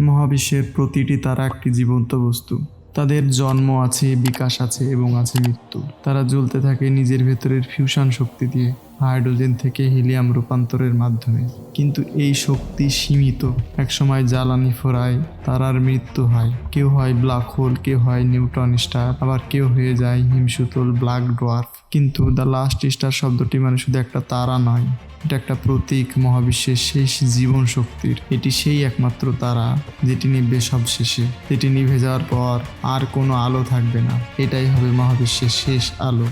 মহাবিশ্বের প্রতিটি তারা একটি জীবন্ত বস্তু। তাদের জন্ম আছে, বিকাশ আছে এবং আছে মৃত্যু। তারা জ্বলতে থাকে নিজের ভেতরের ফিউশন শক্তি দিয়ে। হাইড্রোজেন থেকে হিলিয়াম রূপান্তরের মাধ্যমে। কিন্তু এই শক্তি সীমিত। একসময় জ্বালানি ফোরায় তারার মৃত্যু হয়। কেউ হয় ব্ল্যাক হোল, কেউ হয় নিউটন স্টার, আবার কেউ হয়ে যায় হিমসুতল ব্ল্যাক ডোয়ার্ফ। কিন্তু দ্য লাস্ট স্টার শব্দটি মানে শুধু একটা তারা নয়, এটা একটা প্রতীক মহাবিশ্বের শেষ জীবন শক্তির। এটি সেই একমাত্র তারা, যেটি নিভবে সব শেষে যেটি নিভে যাওয়ার পর আর কোনো আলো থাকবে না। এটাই হবে মহাবিশ্বের শেষ আলো।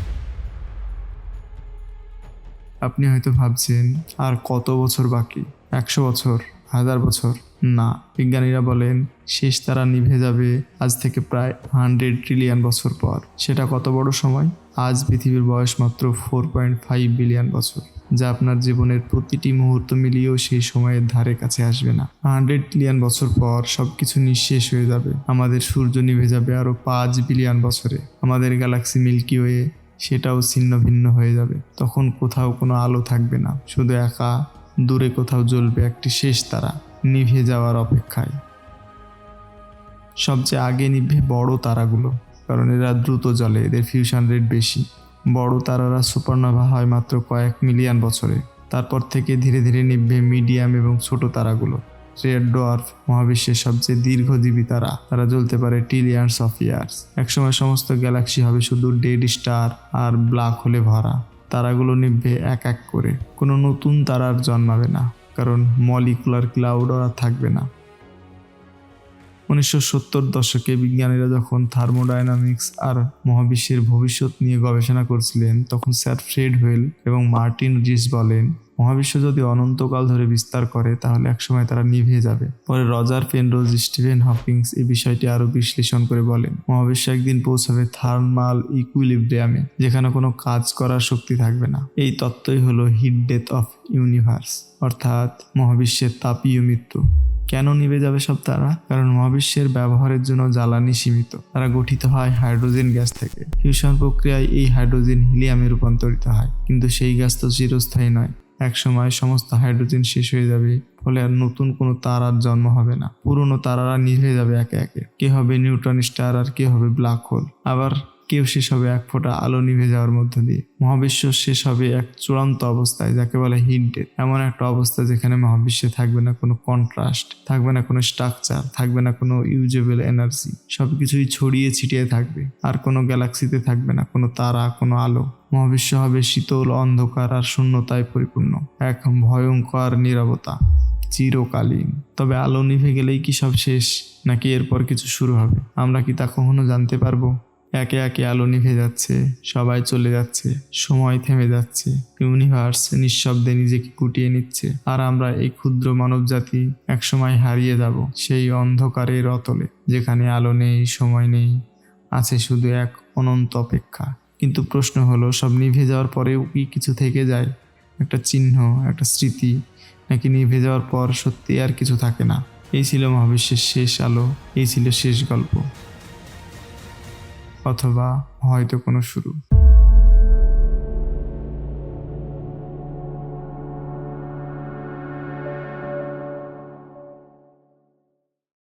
আপনি হয়তো ভাবছেন, আর কত বছর বাকি? একশো বছর? হাজার বছর? না, বিজ্ঞানীরা বলেন, শেষ তারা নিভে যাবে আজ থেকে প্রায় হান্ড্রেড ট্রিলিয়ন বছর পর। সেটা কত বড় সময়? আজ পৃথিবীর বয়স মাত্র ফোর পয়েন্ট ফাইভ বিলিয়ন বছর, যা আপনার জীবনের প্রতিটি মুহূর্ত মিলিয়েও সেই সময়ের ধারে কাছে আসবে না। হান্ড্রেড বিলিয়ন বছর পর সব কিছু নিঃশেষ হয়ে যাবে। আমাদের সূর্য নিভে যাবে আরও পাঁচ বিলিয়ন বছরে। আমাদের গ্যালাক্সি মিল্কি ওয়ে সেটাও ছিন্ন ভিন্ন হয়ে যাবে। তখন কোথাও কোনো আলো থাকবে না। শুধু একা, দূরে কোথাও জ্বলবে একটি শেষ তারা, নিভে যাওয়ার অপেক্ষায়। সবচেয়ে আগে নিভে বড় তারাগুলো, কারণ এরা দ্রুত জ্বলে, এদের ফিউশন রেট বেশি। বড় তারারা সুপারনোভা হয় মাত্র কয়েক মিলিয়ন বছরে। তারপর থেকে ধীরে ধীরে নিভবে মিডিয়াম এবং ছোট তারাগুলো। রেড ডোয়ার্ফ মহাবিশ্বের সবচেয়ে দীর্ঘজীবী তারা তারা জ্বলতে পারে ট্রিলিয়ন্স অফ ইয়ার্স। একসময় সমস্ত গ্যালাক্সি হবে শুধু ডেড স্টার আর ব্ল্যাক হোলে ভরা। তারাগুলো নিভবে এক এক করে। কোনো নতুন তারার জন্মাবে না, কারণ মলিকুলার ক্লাউড আর থাকবে না। উনিশশো সত্তর দশকে বিজ্ঞানীরা যখন থার্মোডাইনামিক্স আর মহাবিশ্বের ভবিষ্যৎ নিয়ে গবেষণা করছিলেন, তখন স্যার ফ্রেড হোয়েল এবং মার্টিন রিস বলেন মহাবিশ্ব যদি অনন্তকাল ধরে বিস্তার করে, তাহলে একসময় তারা নিভে যাবে। পরে রজার পেনরোজ, স্টিভেন হকিংস এই বিষয়টি আরও বিশ্লেষণ করে বলেন, মহাবিশ্ব একদিন পৌঁছাবে থার্মাল ইকুইলিব্রিয়ামে, যেখানে কোনো কাজ করার শক্তি থাকবে না। এই তত্ত্বই হলো হিট ডেথ অফ ইউনিভার্স, অর্থাৎ মহাবিশ্বের তাপীয় মৃত্যু। কেন নিভে যাবে সব তারা? কারণ মহাবিশ্বের ব্যবহারের জন্য জ্বালানি সীমিত। তারা গঠিত হয় হাইড্রোজেন গ্যাস থেকে। ফিউশন প্রক্রিয়ায় এই হাইড্রোজেন হিলিয়ামে রূপান্তরিত হয়, কিন্তু সেই গ্যাস তো চিরস্থায়ী নয়। একসময় সমস্ত হাইড্রোজেন শেষ হয়ে যাবে, ফলে আর নতুন কোনো তারার জন্ম হবে না। পুরনো তারারা নিভে যাবে একে একে। কে হবে নিউট্রন স্টার আর কে হবে ব্ল্যাক হোল? আবার কেউ শেষ হবে এক ফোঁটা আলো নিভে যাওয়ার মধ্য দিয়ে। মহাবিশ্ব শেষ হবে এক চূড়ান্ত অবস্থায়, যাকে বলে হিট ডেথ এমন একটা অবস্থা যেখানে মহাবিশ্বে থাকবে না কোনো কন্ট্রাস্ট থাকবে না কোনো স্ট্রাকচার থাকবে না কোনো ইউজেবল এনার্জি সব কিছুই ছড়িয়ে ছিটিয়ে থাকবে, আর কোনো গ্যালাক্সিতে থাকবে না কোনো তারা, কোনো আলো। মহাবিশ্ব হবে শীতল অন্ধকার আর শূন্যতায় পরিপূর্ণ, এক ভয়ঙ্কর নীরবতা, চিরকালীন। তবে আলো নিভে গেলেই কি সব শেষ, নাকি এরপর কিছু শুরু হবে? আমরা কি তা কখনো জানতে পারব? একে একে আলো নিভে যাচ্ছে, সবাই চলে যাচ্ছে, সময় থেমে যাচ্ছে ইউনিভার্স নিঃশব্দে নিজেকে কুটিয়ে নিচ্ছে, আর আমরা এই ক্ষুদ্র মানব জাতি একসময় হারিয়ে যাব সেই অন্ধকারের অতলে যেখানে আলো নেই, সময় নেই, আছে শুধু এক অনন্ত অপেক্ষা। কিন্তু প্রশ্ন হলো, সব নিভে যাওয়ার পরেও কি কিছু থেকে যায়? একটা চিহ্ন, একটা স্মৃতি, নাকি নিভে যাওয়ার পর সত্যি আর কিছু থাকে না? এই ছিল মহাবিশ্বের শেষ আলো, এই ছিল শেষ গল্প। অথবা হয়তো কোনো শুরু।